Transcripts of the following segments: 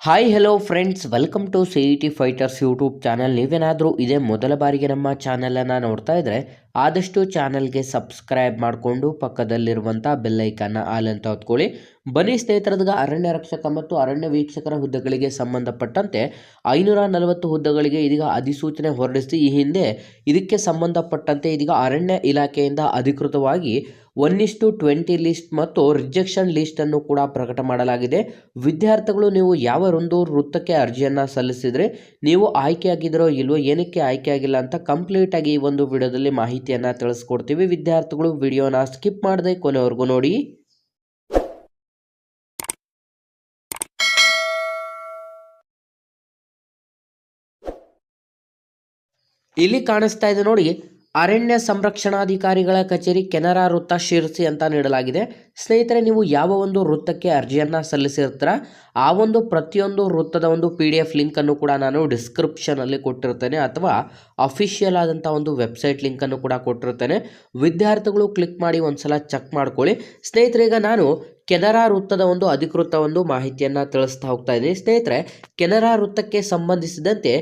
Hi hello friends welcome to C E T fighters YouTube channel ನೀವೇನಾದರೂ ಇದೇ ಮೊದಲ ಬಾರಿಗೆ ನಮ್ಮ ಚಾನಲನ್ನು ನೋಡ್ತಾ ಇದ್ದರೆ ಆದಷ್ಟು ಚಾನಲ್ಗೆ ಸಬ್ಸ್ಕ್ರೈಬ್ ಮಾಡಿಕೊಂಡು ಪಕ್ಕದಲ್ಲಿರುವಂಥ ಬೆಲ್ಲೈಕನ್ನ ಆಲ್ ಅಂತ ಹೊತ್ಕೊಳ್ಳಿ. ಬನ್ನಿ ಸ್ನೇಹಿತರದ್ಗ ಅರಣ್ಯ ರಕ್ಷಕ ಮತ್ತು ಅರಣ್ಯ ವೀಕ್ಷಕರ ಹುದ್ದೆಗಳಿಗೆ ಸಂಬಂಧಪಟ್ಟಂತೆ ಐನೂರ ನಲವತ್ತು ಹುದ್ದೆಗಳಿಗೆ ಇದೀಗ ಅಧಿಸೂಚನೆ ಹೊರಡಿಸಿ, ಈ ಹಿಂದೆ ಇದಕ್ಕೆ ಸಂಬಂಧಪಟ್ಟಂತೆ ಇದೀಗ ಅರಣ್ಯ ಇಲಾಖೆಯಿಂದ ಅಧಿಕೃತವಾಗಿ ಒನ್ ಟ್ವೆಂಟಿ ಲಿಸ್ಟ್ ಮತ್ತು ರಿಜೆಕ್ಷನ್ ಲಿಸ್ಟನ್ನು ಕೂಡ ಪ್ರಕಟ ಮಾಡಲಾಗಿದೆ. ವಿದ್ಯಾರ್ಥಿಗಳು, ನೀವು ಯಾವ ಒಂದು ವೃತ್ತಕ್ಕೆ ಅರ್ಜಿಯನ್ನು ಸಲ್ಲಿಸಿದರೆ, ನೀವು ಆಯ್ಕೆಯಾಗಿದ್ದೀರೋ ಇಲ್ವೋ, ಏನಕ್ಕೆ ಆಯ್ಕೆಯಾಗಿಲ್ಲ ಅಂತ ಕಂಪ್ಲೀಟ್ ಆಗಿ ಈ ಒಂದು ವಿಡಿಯೋದಲ್ಲಿ ಮಾಹಿತಿಯನ್ನು ತಿಳಿಸ್ಕೊಡ್ತೀವಿ. ವಿದ್ಯಾರ್ಥಿಗಳು ವಿಡಿಯೋನ ಸ್ಕಿಪ್ ಮಾಡದೆ ಕೊನೆವರೆಗೂ ನೋಡಿ. ಇಲ್ಲಿ ಕಾಣಿಸ್ತಾ ಇದೆ ನೋಡಿ. ಅರಣ್ಯ ಸಂರಕ್ಷಣಾಧಿಕಾರಿಗಳ ಕಚೇರಿ ಕೆನರಾ ವೃತ್ತ ಶಿರಸಿ ಅಂತ ನೀಡಲಾಗಿದೆ. ಸ್ನೇಹಿತರೆ, ನೀವು ಯಾವ ಒಂದು ವೃತ್ತಕ್ಕೆ ಅರ್ಜಿಯನ್ನು ಸಲ್ಲಿಸಿರ್ತೀರ, ಆ ಒಂದು ಪ್ರತಿಯೊಂದು ವೃತ್ತದ ಒಂದು ಪಿ ಡಿ ಎಫ್ ಲಿಂಕನ್ನು ಕೂಡ ನಾನು ಡಿಸ್ಕ್ರಿಪ್ಷನಲ್ಲಿ ಕೊಟ್ಟಿರ್ತೇನೆ ಅಥವಾ ಅಫಿಷಿಯಲ್ ಆದಂಥ ಒಂದು ವೆಬ್ಸೈಟ್ ಲಿಂಕನ್ನು ಕೂಡ ಕೊಟ್ಟಿರ್ತೇನೆ. ವಿದ್ಯಾರ್ಥಿಗಳು ಕ್ಲಿಕ್ ಮಾಡಿ ಒಂದ್ಸಲ ಚೆಕ್ ಮಾಡ್ಕೊಳ್ಳಿ. ಸ್ನೇಹಿತರೆ, ಈಗ ನಾನು ಕೆನರಾ ವೃತ್ತದ ಒಂದು ಅಧಿಕೃತ ಒಂದು ಮಾಹಿತಿಯನ್ನು ತಿಳಿಸ್ತಾ ಹೋಗ್ತಾ ಇದ್ದೀನಿ. ಸ್ನೇಹಿತರೆ, ಕೆನರಾ ವೃತ್ತಕ್ಕೆ ಸಂಬಂಧಿಸಿದಂತೆ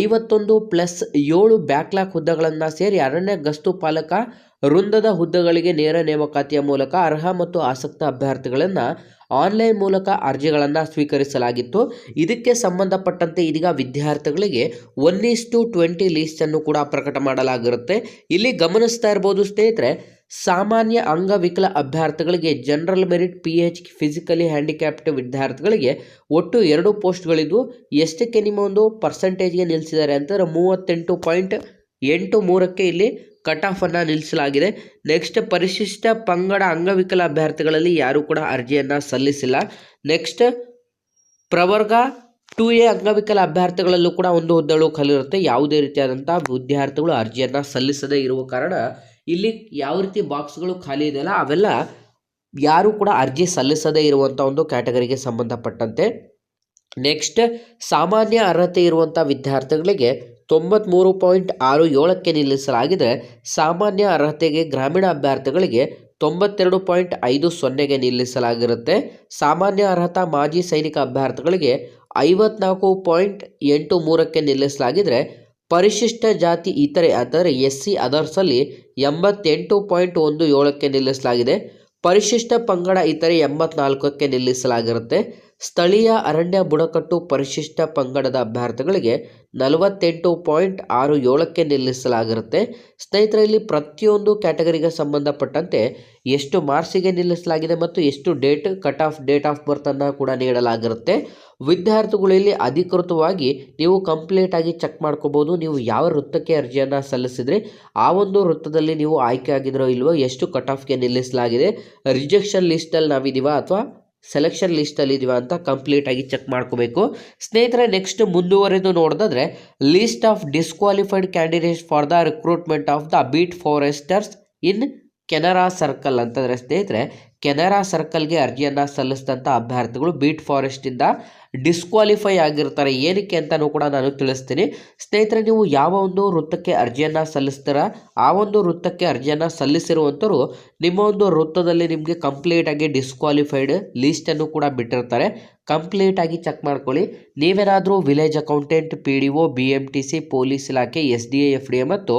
ಐವತ್ತೊಂದು ಪ್ಲಸ್ ಏಳು ಬ್ಯಾಕ್ಲಾಕ್ ಹುದ್ದೆಗಳನ್ನು ಸೇರಿ ಅರಣ್ಯ ಗಸ್ತು ಪಾಲಕ ವೃಂದದ ಹುದ್ದೆಗಳಿಗೆ ನೇರ ನೇಮಕಾತಿಯ ಮೂಲಕ ಅರ್ಹ ಮತ್ತು ಆಸಕ್ತ ಅಭ್ಯರ್ಥಿಗಳನ್ನು ಆನ್ಲೈನ್ ಮೂಲಕ ಅರ್ಜಿಗಳನ್ನು ಸ್ವೀಕರಿಸಲಾಗಿತ್ತು. ಇದಕ್ಕೆ ಸಂಬಂಧಪಟ್ಟಂತೆ ಇದೀಗ ವಿದ್ಯಾರ್ಥಿಗಳಿಗೆ ಒನ್ ಇಸ್ಟು ಟ್ವೆಂಟಿ ಲೀಸ್ಟನ್ನು ಕೂಡ ಪ್ರಕಟ ಮಾಡಲಾಗಿರುತ್ತೆ. ಇಲ್ಲಿ ಗಮನಿಸ್ತಾ ಇರ್ಬೋದು ಸ್ನೇಹಿತರೆ, ಸಾಮಾನ್ಯ ಅಂಗವಿಕಲ ಅಭ್ಯರ್ಥಿಗಳಿಗೆ general merit P H physically handicapped ವಿದ್ಯಾರ್ಥಿಗಳಿಗೆ ಒಟ್ಟು ಎರಡು ಪೋಸ್ಟ್ಗಳಿದ್ದು, ಎಷ್ಟಕ್ಕೆ ನಿಮ್ಮ ಒಂದು ಪರ್ಸೆಂಟೇಜ್ಗೆ ನಿಲ್ಲಿಸಿದ್ದಾರೆ ಅಂತಂದರೆ ಮೂವತ್ತೆಂಟು ಪಾಯಿಂಟ್ ಎಂಟು ಮೂರಕ್ಕೆ ಇಲ್ಲಿ ಕಟ್ ಆಫನ್ನು ನಿಲ್ಲಿಸಲಾಗಿದೆ. ನೆಕ್ಸ್ಟ್ ಪರಿಶಿಷ್ಟ ಪಂಗಡ ಅಂಗವಿಕಲ ಅಭ್ಯರ್ಥಿಗಳಲ್ಲಿ ಯಾರೂ ಕೂಡ ಅರ್ಜಿಯನ್ನು ಸಲ್ಲಿಸಿಲ್ಲ. ನೆಕ್ಸ್ಟ್ ಪ್ರವರ್ಗ ಟು ಎ ಅಂಗವಿಕಲ ಅಭ್ಯರ್ಥಿಗಳಲ್ಲೂ ಕೂಡ ಒಂದು ಹುದ್ದಳು ಕಲಿರುತ್ತೆ. ಯಾವುದೇ ರೀತಿಯಾದಂಥ ವಿದ್ಯಾರ್ಥಿಗಳು ಅರ್ಜಿಯನ್ನು ಸಲ್ಲಿಸದೇ ಇರುವ ಕಾರಣ ಇಲ್ಲಿ ಯಾವ ರೀತಿ ಬಾಕ್ಸ್ಗಳು ಖಾಲಿ ಇದೆಯಲ್ಲ ಅವೆಲ್ಲ ಯಾರೂ ಕೂಡ ಅರ್ಜಿ ಸಲ್ಲಿಸದೇ ಇರುವಂಥ ಒಂದು ಕ್ಯಾಟಗರಿಗೆ ಸಂಬಂಧಪಟ್ಟಂತೆ. ನೆಕ್ಸ್ಟ್ ಸಾಮಾನ್ಯ ಅರ್ಹತೆ ಇರುವಂಥ ವಿದ್ಯಾರ್ಥಿಗಳಿಗೆ ತೊಂಬತ್ತ್ಮೂರು ಪಾಯಿಂಟ್ ಆರು ಏಳಕ್ಕೆ ನಿಲ್ಲಿಸಲಾಗಿದೆ. ಸಾಮಾನ್ಯ ಅರ್ಹತೆಗೆ ಗ್ರಾಮೀಣ ಅಭ್ಯರ್ಥಿಗಳಿಗೆ ತೊಂಬತ್ತೆರಡು ಪಾಯಿಂಟ್ ಐದು ಸೊನ್ನೆಗೆ ನಿಲ್ಲಿಸಲಾಗಿರುತ್ತೆ. ಸಾಮಾನ್ಯ ಅರ್ಹತಾ ಮಾಜಿ ಸೈನಿಕ ಅಭ್ಯರ್ಥಿಗಳಿಗೆ ಐವತ್ನಾಲ್ಕು ಪಾಯಿಂಟ್ ಎಂಟು ಮೂರಕ್ಕೆ ನಿಲ್ಲಿಸಲಾಗಿದ್ರೆ ಪರಿಶಿಷ್ಟ ಜಾತಿ ಇತರೆ ಅಂದರೆ ಎಸ್ ಸಿ ಅದರ್ಸಲ್ಲಿ ಎಂಬತ್ತೆಂಟು ಪಾಯಿಂಟ್ ಒಂದು ಏಳಕ್ಕೆ ನಿಲ್ಲಿಸಲಾಗಿದೆ. ಪರಿಶಿಷ್ಟ ಪಂಗಡ ಇತರೆ ಎಂಬತ್ನಾಲ್ಕಕ್ಕೆ ನಿಲ್ಲಿಸಲಾಗಿರುತ್ತೆ. ಸ್ಥಳೀಯ ಅರಣ್ಯ ಬುಡಕಟ್ಟು ಪರಿಶಿಷ್ಟ ಪಂಗಡದ ಅಭ್ಯರ್ಥಿಗಳಿಗೆ ನಲವತ್ತೆಂಟು ಪಾಯಿಂಟ್ ಆರು ಏಳಕ್ಕೆ ನಿಲ್ಲಿಸಲಾಗಿರುತ್ತೆ. ಸ್ನೇಹಿತರೆ ಇಲ್ಲಿ ಪ್ರತಿಯೊಂದು ಕ್ಯಾಟಗರಿಗೆ ಸಂಬಂಧಪಟ್ಟಂತೆ ಎಷ್ಟು ಮಾರ್ಕ್ಸಿಗೆ ನಿಲ್ಲಿಸಲಾಗಿದೆ ಮತ್ತು ಎಷ್ಟು date, cut off date of ಬರ್ತನ್ನು ಕೂಡ ನೀಡಲಾಗಿರುತ್ತೆ. ವಿದ್ಯಾರ್ಥಿಗಳಲ್ಲಿ ಅಧಿಕೃತವಾಗಿ ನೀವು ಕಂಪ್ಲೀಟಾಗಿ ಚೆಕ್ ಮಾಡ್ಕೋಬೋದು, ನೀವು ಯಾವ ವೃತ್ತಕ್ಕೆ ಅರ್ಜಿಯನ್ನು ಸಲ್ಲಿಸಿದ್ರೆ, ಆ ಒಂದು ವೃತ್ತದಲ್ಲಿ ನೀವು ಆಯ್ಕೆ ಆಗಿದ್ರೋ ಇಲ್ವೋ, ಎಷ್ಟು ಕಟ್ ಆಫ್ಗೆ ನಿಲ್ಲಿಸಲಾಗಿದೆ, ರಿಜೆಕ್ಷನ್ ಲಿಸ್ಟಲ್ಲಿ ನಾವಿದ್ದೀವ ಅಥವಾ ಸೆಲೆಕ್ಷನ್ ಇದೆಯಾ ಅಂತ ಕಂಪ್ಲೀಟಾಗಿ ಚೆಕ್ ಮಾಡ್ಕೋಬೇಕು. ಸ್ನೇಹಿತರೆ ನೆಕ್ಸ್ಟ್ ಮುಂದುವರೆದು ನೋಡಿದ್ರೆ list of disqualified candidates for the recruitment of the beat foresters in Canara circle ಅಂತಂದರೆ, ಸ್ನೇಹಿತರೆ ಕೆನರಾ ಸರ್ಕಲ್ಗೆ ಅರ್ಜಿಯನ್ನು ಸಲ್ಲಿಸಿದಂಥ ಅಭ್ಯರ್ಥಿಗಳು ಬೀಟ್ ಫಾರೆಸ್ಟಿಂದ ಡಿಸ್ಕ್ವಾಲಿಫೈ ಆಗಿರ್ತಾರೆ. ಏನಕ್ಕೆ ಅಂತಲೂ ಕೂಡ ನಾನು ತಿಳಿಸ್ತೀನಿ. ಸ್ನೇಹಿತರೆ, ನೀವು ಯಾವ ಒಂದು ವೃತ್ತಕ್ಕೆ ಅರ್ಜಿಯನ್ನು ಸಲ್ಲಿಸ್ತೀರ, ಆ ಒಂದು ವೃತ್ತಕ್ಕೆ ಅರ್ಜಿಯನ್ನು ಸಲ್ಲಿಸಿರುವಂಥವ್ರು ನಿಮ್ಮ ಒಂದು ವೃತ್ತದಲ್ಲಿ ನಿಮಗೆ ಕಂಪ್ಲೀಟಾಗಿ ಡಿಸ್ಕ್ವಾಲಿಫೈಡ್ ಲೀಸ್ಟನ್ನು ಕೂಡ ಬಿಟ್ಟಿರ್ತಾರೆ. ಕಂಪ್ಲೀಟಾಗಿ ಚೆಕ್ ಮಾಡ್ಕೊಳ್ಳಿ. ನೀವೇನಾದರೂ village accountant, P D O, B M T C, police ಇಲಾಖೆ, S D A F D A ಮತ್ತು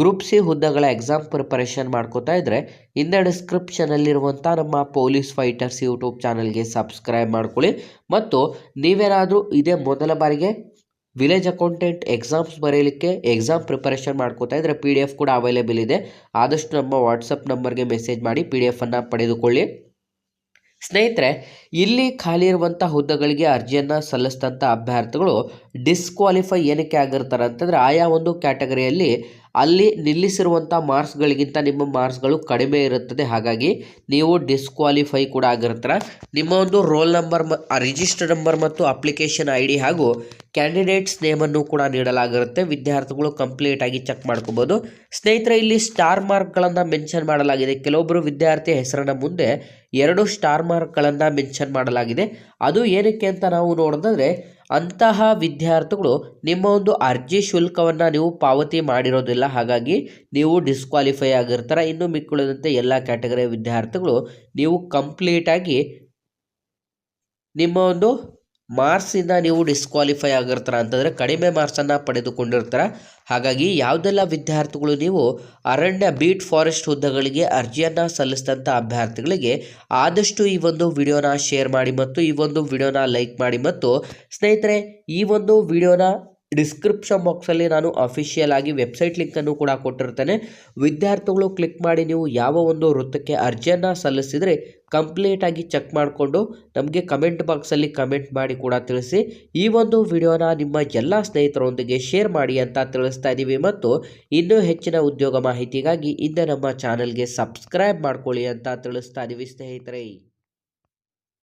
ಗ್ರೂಪ್ ಸಿ ಹುದ್ದೆಗಳ ಎಕ್ಸಾಮ್ ಪ್ರಿಪರೇಷನ್ ಮಾಡ್ಕೋತಾ ಇದ್ದರೆ ಇಂದ ಡಿಸ್ಕ್ರಿಪ್ಷನಲ್ಲಿರುವಂಥ ನಮ್ಮ ಪೊಲೀಸ್ ಫೈಟರ್ಸ್ ಯೂಟ್ಯೂಬ್ ಚಾನಲ್ಗೆ ಸಬ್ಸ್ಕ್ರೈಬ್ ಮಾಡ್ಕೊಳ್ಳಿ. ಮತ್ತು ನೀವೇನಾದರೂ ಇದೇ ಮೊದಲ ಬಾರಿಗೆ ವಿಲೇಜ್ ಅಕೌಂಟೆಂಟ್ ಎಕ್ಸಾಮ್ಸ್ ಬರೆಯಲಿಕ್ಕೆ ಎಕ್ಸಾಮ್ ಪ್ರಿಪರೇಷನ್ ಮಾಡ್ಕೋತಾ ಇದ್ರೆ ಪಿ ಡಿ ಎಫ್ ಕೂಡ ಅವೈಲೇಬಲ್ ಇದೆ. ಆದಷ್ಟು ನಮ್ಮ ವಾಟ್ಸಪ್ ನಂಬರ್ಗೆ ಮೆಸೇಜ್ ಮಾಡಿ ಪಿ ಡಿ ಎಫನ್ನು ಪಡೆದುಕೊಳ್ಳಿ. ಸ್ನೇಹಿತರೆ ಇಲ್ಲಿ ಖಾಲಿ ಇರುವಂಥ ಹುದ್ದೆಗಳಿಗೆ ಅರ್ಜಿಯನ್ನು ಸಲ್ಲಿಸಿದಂಥ ಅಭ್ಯರ್ಥಿಗಳು ಡಿಸ್ಕ್ವಾಲಿಫೈ ಏನಕ್ಕೆ ಆಗಿರ್ತಾರೆ ಅಂತಂದರೆ ಆಯಾ ಒಂದು ಕ್ಯಾಟಗರಿಯಲ್ಲಿ ಅಲ್ಲಿ ನಿಲ್ಲಿಸಿರುವಂಥ ಮಾರ್ಕ್ಸ್ಗಳಿಗಿಂತ ನಿಮ್ಮ ಮಾರ್ಕ್ಸ್ಗಳು ಕಡಿಮೆ ಇರುತ್ತದೆ. ಹಾಗಾಗಿ ನೀವು ಡಿಸ್ಕ್ವಾಲಿಫೈ ಕೂಡ ಆಗಿರ್ತಾರೆ. ನಿಮ್ಮ ಒಂದು ರೋಲ್ ನಂಬರ್ ರಿಜಿಸ್ಟರ್ ನಂಬರ್ ಮತ್ತು ಅಪ್ಲಿಕೇಶನ್ ಐ ಹಾಗೂ ಕ್ಯಾಂಡಿಡೇಟ್ಸ್ ನೇಮನ್ನು ಕೂಡ ನೀಡಲಾಗಿರುತ್ತೆ. ವಿದ್ಯಾರ್ಥಿಗಳು ಕಂಪ್ಲೀಟ್ ಆಗಿ ಚೆಕ್ ಮಾಡ್ಕೋಬೋದು. ಸ್ನೇಹಿತರೆ, ಇಲ್ಲಿ ಸ್ಟಾರ್ ಮಾರ್ಕ್ಗಳನ್ನು ಮೆನ್ಷನ್ ಮಾಡಲಾಗಿದೆ. ಕೆಲವೊಬ್ಬರು ವಿದ್ಯಾರ್ಥಿ ಹೆಸರಿನ ಮುಂದೆ ಎರಡು ಸ್ಟಾರ್ ಮಾರ್ಕ್ಗಳನ್ನು ಮೆನ್ಷನ್ ಮಾಡಲಾಗಿದೆ. ಅದು ಏನಕ್ಕೆ ಅಂತ ನಾವು ನೋಡಿದ್ರೆ ಅಂತಹ ವಿದ್ಯಾರ್ಥಿಗಳು ನಿಮ್ಮ ಒಂದು ಅರ್ಜಿ ಶುಲ್ಕವನ್ನು ನೀವು ಪಾವತಿ ಮಾಡಿರೋದಿಲ್ಲ. ಹಾಗಾಗಿ ನೀವು ಡಿಸ್ಕ್ವಾಲಿಫೈ ಆಗಿರ್ತಾರೆ. ಇನ್ನು ಮಿಕ್ಕುಳಿದಂತೆ ಎಲ್ಲ ಕ್ಯಾಟಗರಿಯ ವಿದ್ಯಾರ್ಥಿಗಳು ನೀವು ಕಂಪ್ಲೀಟಾಗಿ ನಿಮ್ಮ ಒಂದು ಮಾರ್ಕ್ಸಿಂದ ನೀವು ಡಿಸ್ಕ್ವಾಲಿಫೈ ಆಗಿರ್ತಾರ ಅಂತಂದರೆ ಕಡಿಮೆ ಮಾರ್ಕ್ಸನ್ನು ಪಡೆದುಕೊಂಡಿರ್ತಾರೆ. ಹಾಗಾಗಿ ಯಾವುದೆಲ್ಲ ವಿದ್ಯಾರ್ಥಿಗಳು ನೀವು ಅರಣ್ಯ ಬೀಟ್ ಫಾರೆಸ್ಟ್ ಹುದ್ದೆಗಳಿಗೆ ಅರ್ಜಿಯನ್ನು ಸಲ್ಲಿಸಿದಂಥ ಅಭ್ಯರ್ಥಿಗಳಿಗೆ ಆದಷ್ಟು ಈ ಒಂದು ವಿಡಿಯೋನ ಶೇರ್ ಮಾಡಿ ಮತ್ತು ಈ ಒಂದು ವಿಡಿಯೋನ ಲೈಕ್ ಮಾಡಿ ಮತ್ತು ಸ್ನೇಹಿತರೆ, ಈ ಒಂದು ವಿಡಿಯೋನ ಡಿಸ್ಕ್ರಿಪ್ಷನ್ ಬಾಕ್ಸಲ್ಲಿ ನಾನು ಅಫಿಷಿಯಲ್ ಆಗಿ ವೆಬ್ಸೈಟ್ ಲಿಂಕನ್ನು ಕೂಡ ಕೊಟ್ಟಿರ್ತೇನೆ. ವಿದ್ಯಾರ್ಥಿಗಳು ಕ್ಲಿಕ್ ಮಾಡಿ ನೀವು ಯಾವ ಒಂದು ವೃತ್ತಕ್ಕೆ ಅರ್ಜಿಯನ್ನು ಸಲ್ಲಿಸಿದರೆ ಕಂಪ್ಲೀಟಾಗಿ ಚೆಕ್ ಮಾಡಿಕೊಂಡು ನಮಗೆ ಕಮೆಂಟ್ ಬಾಕ್ಸಲ್ಲಿ ಕಮೆಂಟ್ ಮಾಡಿ ಕೂಡ ತಿಳಿಸಿ. ಈ ಒಂದು ವಿಡಿಯೋನ ನಿಮ್ಮ ಎಲ್ಲ ಸ್ನೇಹಿತರೊಂದಿಗೆ ಶೇರ್ ಮಾಡಿ ಅಂತ ತಿಳಿಸ್ತಾ ಇದ್ದೀವಿ ಮತ್ತು ಇನ್ನೂ ಹೆಚ್ಚಿನ ಉದ್ಯೋಗ ಮಾಹಿತಿಗಾಗಿ ಇಂದ ನಮ್ಮ ಚಾನಲ್ಗೆ ಸಬ್ಸ್ಕ್ರೈಬ್ ಮಾಡ್ಕೊಳ್ಳಿ ಅಂತ ತಿಳಿಸ್ತಾ ಇದ್ದೀವಿ ಸ್ನೇಹಿತರೆ.